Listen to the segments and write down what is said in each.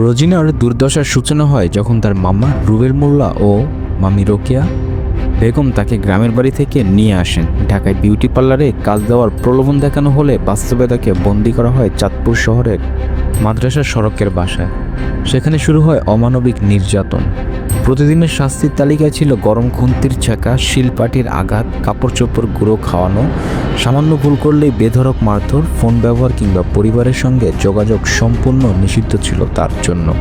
রোজিনার দুর্দশার সূচনা হয় যখন তার মামা রুবেল মোল্লা ও মামি রোকেয়া বেগম তাকে গ্রামের বাড়ি থেকে নিয়ে আসেন। ঢাকায় বিউটি পার্লারে কাজ দেওয়ার প্রলোভন দেখানো হলে বাস্তবে তাকে বন্দি করা হয় চাঁদপুর শহরের মাদ্রাসা সড়কের বাসায়। সেখানে শুরু হয় অমানবিক নির্যাতন। প্রতিদিনের শাস্তির তালিকায় ছিল গরম খুন্তির ছাকা শিলপাটির আঘাত কাপড় চোপড় গুঁড়ো খাওয়ানো সামান্য ভুল করলেই বেধরক মারধর, ফোন ব্যবহার কিংবা পরিবারের সঙ্গে যোগাযোগ সম্পূর্ণ নিষিদ্ধ ছিল তার জন্য।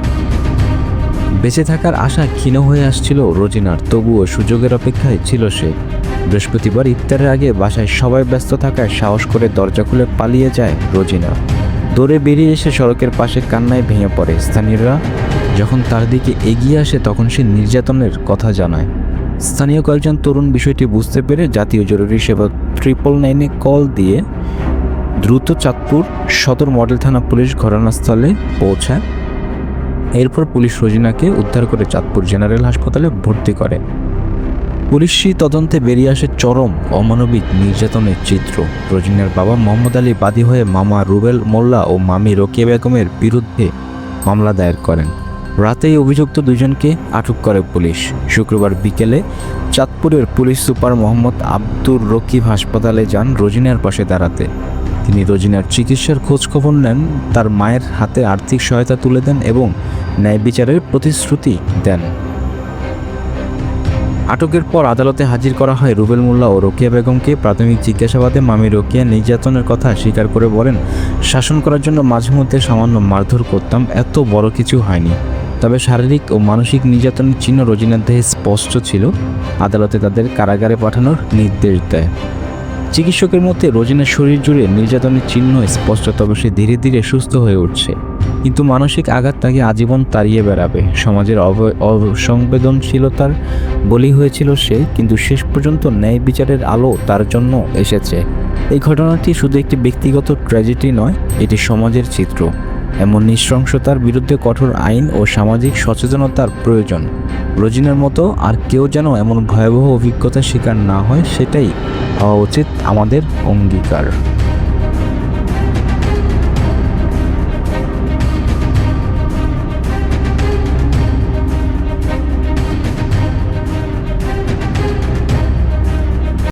বেঁচে থাকার আশা ক্ষীণ হয়ে আসছিল রোজিনার, তবুও সুযোগের অপেক্ষায় ছিল সে। বৃহস্পতিবার ইফতারের আগে বাসায় সবাই ব্যস্ত থাকায় সাহস করে দরজা খুলে পালিয়ে যায় রোজিনা। দৌড়ে বেরিয়ে এসে সড়কের পাশে কান্নায় ভেঙে পড়ে স্থানীয়রা। যখন তার দিকে এগিয়ে আসে তখন সে নির্যাতনের কথা জানায়। স্থানীয় কয়েকজন তরুণ বিষয়টি বুঝতে পেরে জাতীয় জরুরি সেবা ট্রিপল নাইনে কল দিয়ে দ্রুত চাঁদপুর সদর মডেল থানা পুলিশ ঘটনাস্থলে পৌঁছায়। এরপর পুলিশ রোজিনাকে উদ্ধার করে চাঁদপুর জেনারেল হাসপাতালে ভর্তি করে। পুলিশি তদন্তে বেরিয়ে আসে চরম অমানবিক নির্যাতনের চিত্র। রোজিনার বাবা মোহাম্মদ আলী বাদী হয়ে মামা রুবেল মোল্লা ও মামি রোকেয়া বেগমের বিরুদ্ধে মামলা দায়ের করেন। রাতেই অভিযুক্ত দুজনকে আটক করে পুলিশ। শুক্রবার বিকেলে চাঁদপুরের পুলিশ সুপার মোহাম্মদ আব্দুর রকিব হাসপাতালে যান রোজিনার পাশে দাঁড়াতে। তিনি রোজিনার চিকিৎসার খোঁজখবর নেন, তার মায়ের হাতে আর্থিক সহায়তা তুলে দেন এবং ন্যায় বিচারের প্রতিশ্রুতি দেন। আটকের পর আদালতে হাজির করা হয় রুবেল মোল্লা ও রোকেয়া বেগমকে। প্রাথমিক জিজ্ঞাসাবাদে মামি রোকেয়া নির্যাতনের কথা স্বীকার করে বলেন, শাসন করার জন্য মাঝে মধ্যে সামান্য মারধর করতাম, এত বড় কিছু হয়নি। তবে শারীরিক ও মানসিক নির্যাতনের চিহ্ন রোজিনার দেহে স্পষ্ট ছিল। আদালতে তাদের কারাগারে পাঠানোর নির্দেশ দেয়। চিকিৎসকের মধ্যে রোজিনার শরীর জুড়ে নির্যাতনের চিহ্ন স্পষ্ট, তবে সে ধীরে ধীরে সুস্থ হয়ে উঠছে। কিন্তু মানসিক আঘাত তাকে আজীবন তাড়িয়ে বেড়াবে। সমাজের অসংবেদনশীলতার বলি হয়েছিল সে, কিন্তু শেষ পর্যন্ত ন্যায় বিচারের আলো তার জন্য এসেছে। এই ঘটনাটি শুধু একটি ব্যক্তিগত ট্র্যাজেডি নয়, এটি সমাজের চিত্র। এমন নৃশংসতার বিরুদ্ধে কঠোর আইন ও সামাজিক সচেতনতার প্রয়োজন। রোজিনার মতো আর কেউ যেন এমন ভয়াবহ অভিজ্ঞতার শিকার না হয়, সেটাই হওয়া উচিত আমাদের অঙ্গীকার।